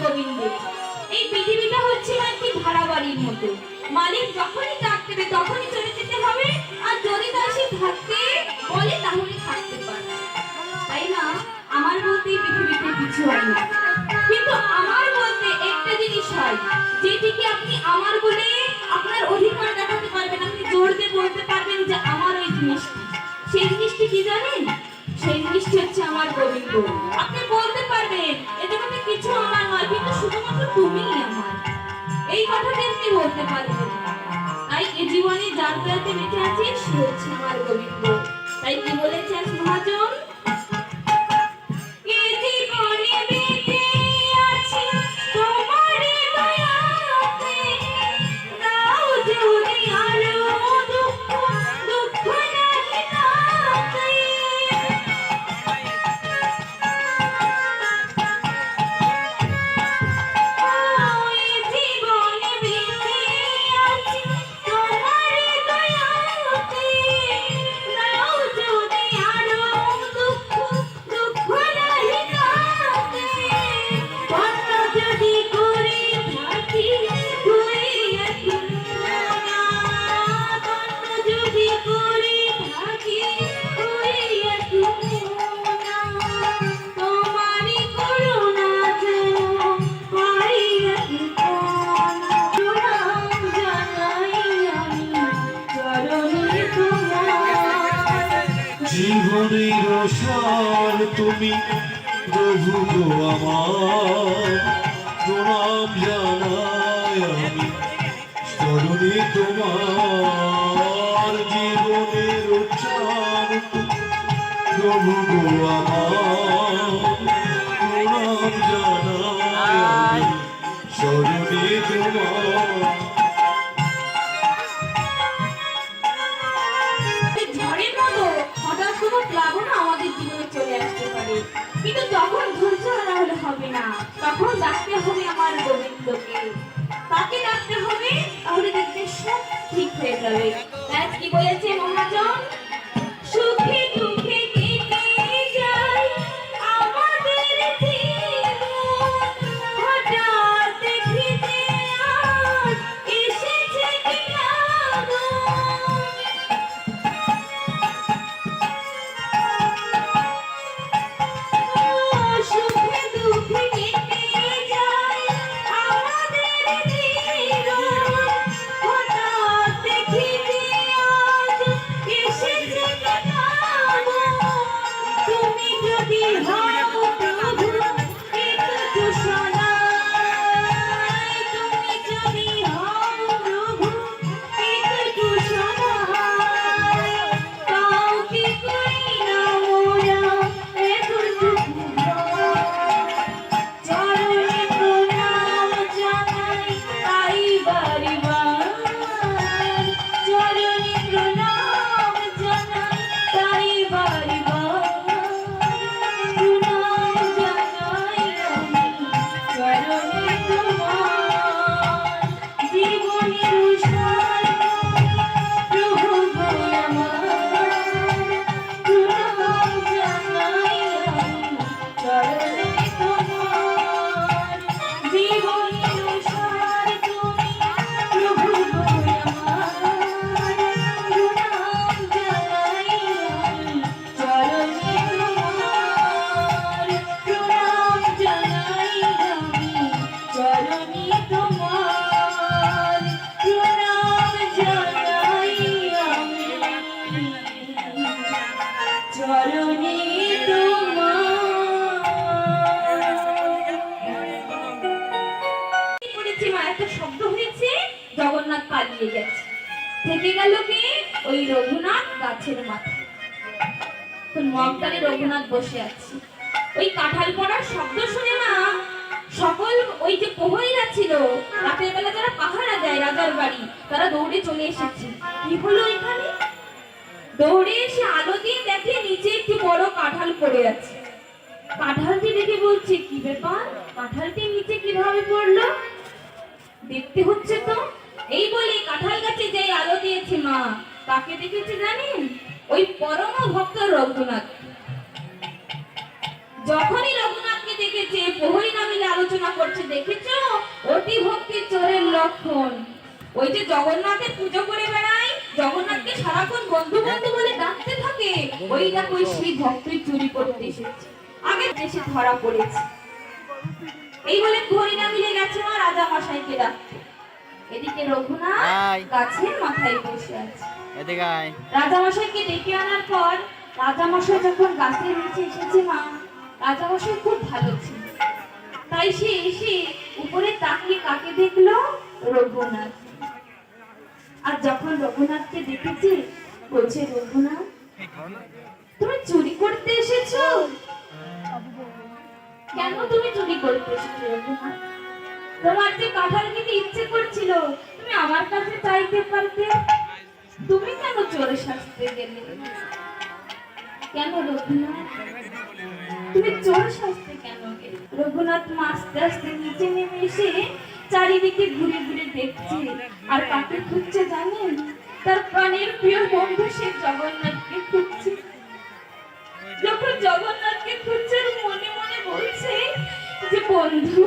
গোবিন্দ। এই পৃথিবীটা হচ্ছে একটি ভাড়া বাড়ির মতো। মালিক যখনই ডাক তখনই চলে যেতে হবে। আর যদি দাসী থাকতে বলে, তাহলে থাকতে পারে তাই না? আমার বলতে পৃথিবীতে কিছু হয় না। কিন্তু আমার বলতে একটা জিনিস হয় যেটিকে আপনি আমার বলে জীবনের সার তুমি, প্রভু গো আমার। প্রণাম জানাই আমি চরণে তোমার জীবনের সার প্রভু গো আমার। প্রণাম জানাই আমি চরণে তোমার কিন্তু তখন ধৈর্য হারা হলে হবে না, তখন ডাকতে হবে আমার গোবিন্দকে। তাকে ডাকতে হবে? তাহলে দেখবে সব ঠিক হয়ে যাবে। তাই কি বলেছে মহাজন? থেকে গেল কি? ওই রঘুনাথ গাছের মাথায়। তো মগদালে রঘুনাথ বসে আছে। ওই কাঁঠাল পড়ার শব্দ শুনে না? সকল ওই যে প্রহরীরা ছিল, রাতের বেলা যারা পাহারা দেয় রাজার বাড়ি, তারা দৌড়ে চলে এসেছে। কি হলো এখানে? দৌড়ে এসে আলো দিয়ে দেখে নিচে একটি বড় কাঁঠাল পড়ে আছে। কাঁঠালটি দেখে বলছে, কি ব্যাপার? কাঁঠালটি নিচে কীভাবে পড়ল? দেখতে হচ্ছে তো। এই বলে কাঁঠাল গাছে যে আলো দিয়েছে মা কাকে দেখেছে জানেন? ওই পরম ভক্ত রঘুনাথ। যখনই রঘুনাথকে দেখে লেগেছে প্রহরী না আলোচনা করছে, দেখেছ? অতি ভক্তি চোরের লক্ষণ। ওই যে জগন্নাথের পুজো করে বেড়ায়, জগন্নাথকে সারাক্ষণ বন্ধু বন্ধু বলে ডাকতে থাকে। ওই দেখো সেই ভক্তই চুরি করতে এসেছে। আগে দেশে ধরা পড়েছে। এই বলে প্রহরী না মিলে গেছে মা, রাজা মশাইকে ডাকতে। এদিকে রঘুনাথ গাছের মাথায় বসে আছে। এদিকে আয়। রাজামশাইকে ডেকে আনার পর রাজামশাই যখন গাছের নিচে এসেছে মা রাজামশাই খুব ভালো ছিল। তাই সে এসে উপরে তাকিয়ে কাকে দেখল? রঘুনাথ। আর যখন রঘুনাথকে দেখেছে বলছে রঘুনাথ তুমি চুরি করতে এসেছ? কেন তুমি চুরি করতে এসেছ রঘুনাথ? তোমার যে কাঁঠাল খেতে ইচ্ছে করছিল, তুমি আমার কাছে চাইতে পারতে? তুমি কেন চোরে সাজতে গেলে? কেন রঘুনাথ? তুমি চোর সাজতে কেন গেলে? রঘুনাথ মা আস্তে আস্তে নিচে নেমে এসে চারিদিকে ঘুরে ঘুরে দেখছে। আর কাকে খুঁজছে জানেন? তার প্রাণের প্রিয় বন্ধু সে জগন্নাথকে খুঁজছে। যখন জগন্নাথকে খুঁজছে, মনে মনে বলছে যে, বন্ধু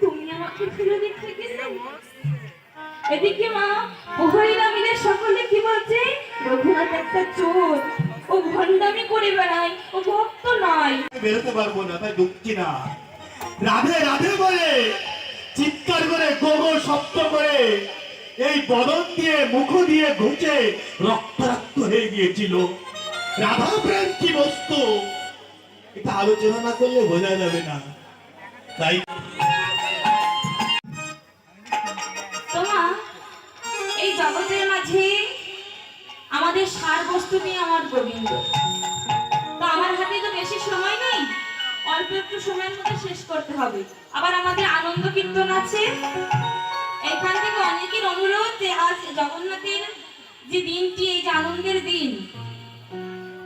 তুমি আমাকে ফিরে দেখতে এদিকে মা প্রহরীরা মিলে সকলে কি বলছে? রঘুনাথ একটা চোর। ও ভণ্ডামি করে বেড়ায়, ও ভক্ত নয়। বেরোতে পারব না, তাই ঢুকছি না। রাধে রাধে বলে, চিৎকার করে, গোগো শব্দ করে, এই বদন দিয়ে, মুখ দিয়ে ঘুচে রক্তারক্ত হয়ে গিয়েছিল। রাধা প্রেম কি বস্তু? এটা আলোচনা না করলে বোঝা যাবে না। তাই মাঝে আমাদের সার বস্তু নিয়ে আমার গোবিন্দ। তো আমার হাতে তো বেশি সময় নেই, অল্প একটু সময়ের মধ্যে শেষ করতে হবে। আবার আমাদের আনন্দ কীর্তন আছে। এখান থেকে অনেকের অনুরোধ যে আজ জগন্নাথের যে দিনটি, এই যে আনন্দের দিন,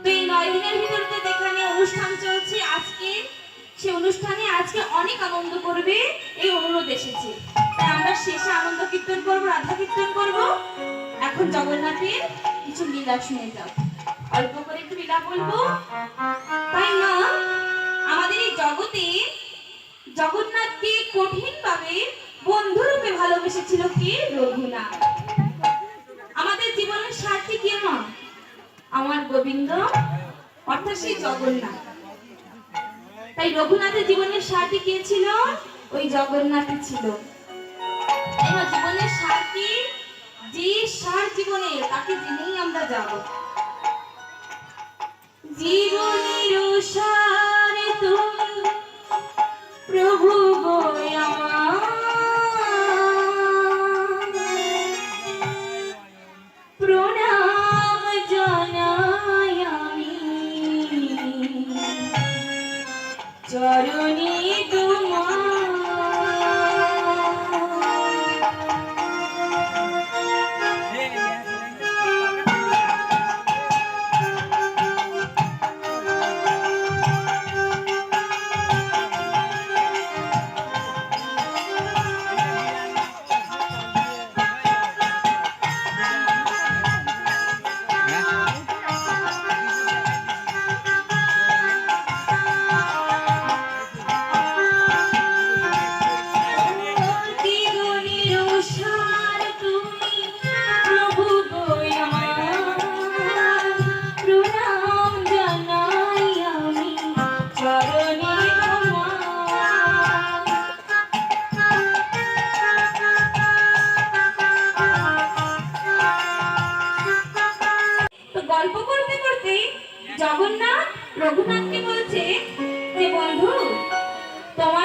তো এই নয় দিনের ভিতরে তো যেখানে অনুষ্ঠান চলছে, আজকে, সে অনুষ্ঠানে আজকে অনেক আনন্দ করবে, এই অনুরোধ এসেছে। তাই আমরা শেষে আনন্দ কীর্তন করব, রাধা কীর্তন করব। এখন জগন্নাথের কিছু লীলা শুনে যাও। অল্প করে একটু লীলা বলব? তাই না? আমাদের এই জগতে জগন্নাথকে কঠিন ভাবে বন্ধুরূপে ভালোবেসেছিল কে? রঘুনাথ। আমাদের জীবনের সাথী কে মা আমার গোবিন্দ, অর্থাৎ সেই জগন্নাথ। তাই রঘুনাথের জীবনের সাথী কে ছিল? ওই জগন্নাথ ছিল। জীবনের সাথী যে সার জীবনে তাকে জেনেই আমরা যাব। জীবনের সার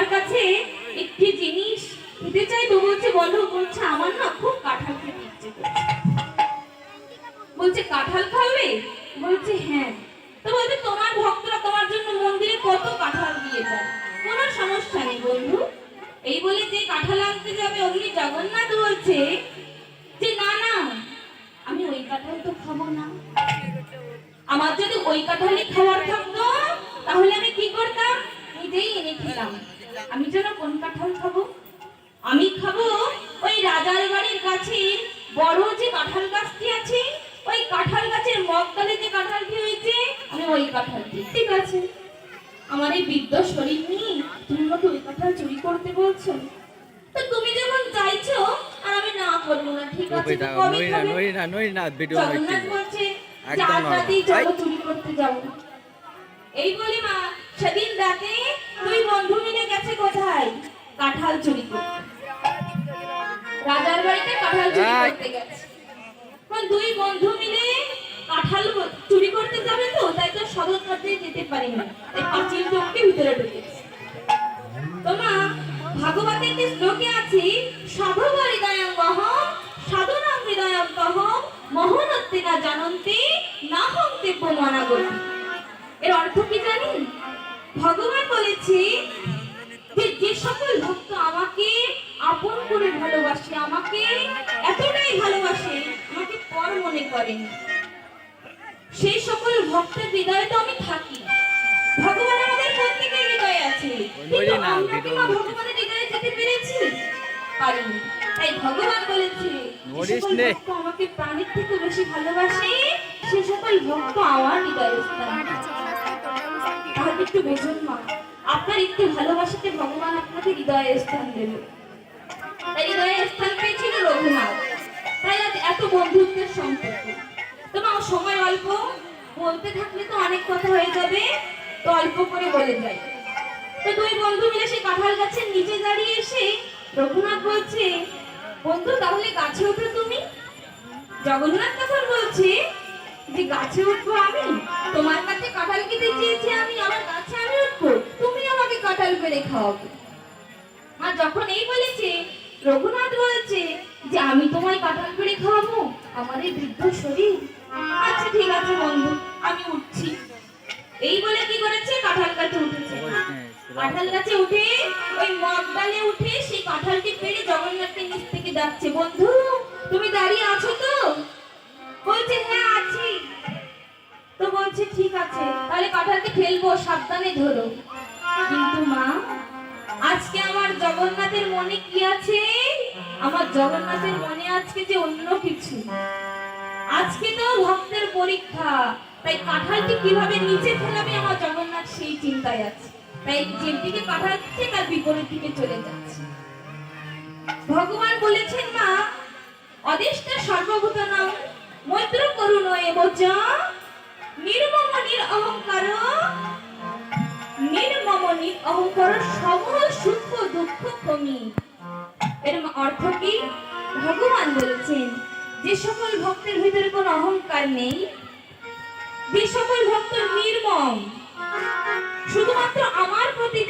তোমার কাছে একটি জিনিস দিতে চাইব বলছে বলো, বলছে, আমার না খুব কাঁঠাল খেতে ইচ্ছে বলছে, কাঁঠাল খাবে? বলছে হ্যাঁ। তো বলছে, তোমার ভক্তরা তোমার জন্য মন্দিরে কত কাঁঠাল দিয়ে যায়? কোনো সমস্যা নেই, বন্ধু। এই বলে যে কাঁঠাল আনতে যাবে অমনি জগন্নাথ বলছে যে, না না, আমি ওই কাঁঠাল তো খাব না। খাবার থাকতো, তাহলে আমি কি করতাম? নিজেই এনে খেতাম। আমি যেন কোন কাঁঠাল খাব? আমি খাব ওই রাজার বাড়ির কাছে বড় যে কাঁঠাল গাছটি আছে ওই কাঁঠাল গাছের মগডালে যে কাঁঠালটি হয়েছে আমি ওই কাঁঠালটি ঠিক আছে। আমার এই বৃদ্ধ শরীর নিয়ে তুমি আমাকে ওই কাঁঠাল চুরি করতে বলছো? তো তুমি যখন চাইছো আর আমি না করব না ঠিক আছে? কবে নই না খাবে? নই না নই না ভিডিও জগন্নাথ বলছে নয়। রাতেই চলো চুরি করতে যাব এই বলি মা সেদিন রাতে দুই বন্ধু গেছে কোথায়? কাঁঠাল চুরি করতে। রাজার বাড়িতে কাঁঠাল চুরি করতে গেছে। দুই বন্ধু মিলে কাঁঠাল চুরি করতে যাবে তো তাই তো সদর পথে যেতে পারেনি তাই পাঁচিল টপকে ভিতরে ঢুকেছে তোমা ভাগবতের যে শ্লোকে আছে সাধু হৃদয়ং বহম সাধুনাং হৃদয়ং তহম মহনত্তে না জানন্তে না হন্তে প্রমাণাগতি। এর অর্থ কি জানি ভগবান বলেছে যে যে সকল ভক্ত আমাকে আপন করে ভালোবাসে আমাকে এতটাই ভালোবাসে আমাকে পর মনে করেন। সেই সকল ভক্তের হৃদয়ে তো আমি থাকি। ভগবান আমাদের প্রত্যেকের হৃদয়ে আছে। কিন্তু আমরা কি মা ভগবানের হৃদয়ে যেতে পেরেছি? পারিনি। তাই ভগবান বলেছে আমাকে প্রাণের থেকে বেশি ভালোবাসে সে সকল ভক্ত আমার হৃদয়ে স্থান। তাহলে একটু বুঝুন মা আপনার একটু ভালোবাসাতে ভগবান আপনাকে হৃদয়ে স্থান দেবে তাই হৃদয়ে স্থান পেয়েছিল রঘুনাথ। তাই আজ এত বন্ধুত্বের সম্পর্ক। তোমার সময় অল্প। বলতে থাকলে তো অনেক কথা হয়ে যাবে। তো অল্প করে বলে যাই। তো দুই বন্ধু মিলে সেই কাঁঠাল গাছের নিচে দাঁড়িয়ে এসে রঘুনাথ বলছে, বন্ধু, তাহলে গাছে ওঠো তুমি। জগন্নাথ তখন বলছে, যে গাছে উঠবো আমি? তোমার কাছে কাঁঠাল খেতে চেয়েছি আমি আমার গাছে কাঁঠাল পেরে খাওয়াবে। আর যখন এই বলেছে, রঘুনাথ বলেছে যে, আমি তোমায় কাঁঠাল পেরে খাওয়াবো, আমার এই বৃদ্ধ শরীর? আচ্ছা ঠিক আছে বন্ধু, আমি উঠছি। এই বলে কি করেছে? কাঁঠাল গাছে উঠেছে। কাঁঠাল গাছে উঠে, ওই মগ ডালে উঠে সেই কাঁঠালটি পেরে জগন্নাথকে নিচ থেকে ডাকছে বন্ধু, তুমি দাঁড়িয়ে আছো তো? বলছে হ্যাঁ আছি। তো বলছে, ঠিক আছে, তাহলে কাঁঠালকে ফেলব, সাবধানে ধরো। কিন্তু মা, আজকে আমার জগন্নাথের মনে কি আছে? আমার জগন্নাথের মনে আজকে যে অন্য কিছু। আজকে তো ভক্তের পরীক্ষা। তাই কাঁঠালটি কীভাবে নিচে ফেলাবে আমার জগন্নাথ সেই চিন্তায় আছে। তাই যেদিকে কাঁঠাল দিচ্ছে তার বিপরীত দিকে চলে যাচ্ছে। ভগবান বলেছেন, মা, অদেষ্টা সর্বভূত নাম মৈত্র করুণ এবচ, নির্মম নির অহংকার নির্মম মমনি, অহংকার সমহ সুখ দুঃখ কমি। এর অর্থ কি? ভগবান বলেছেন, যে সকল ভক্তের ভিতরে কোনো অহংকার নেই, যে সকল ভক্ত নির্মম, শুধুমাত্র আমার প্রতি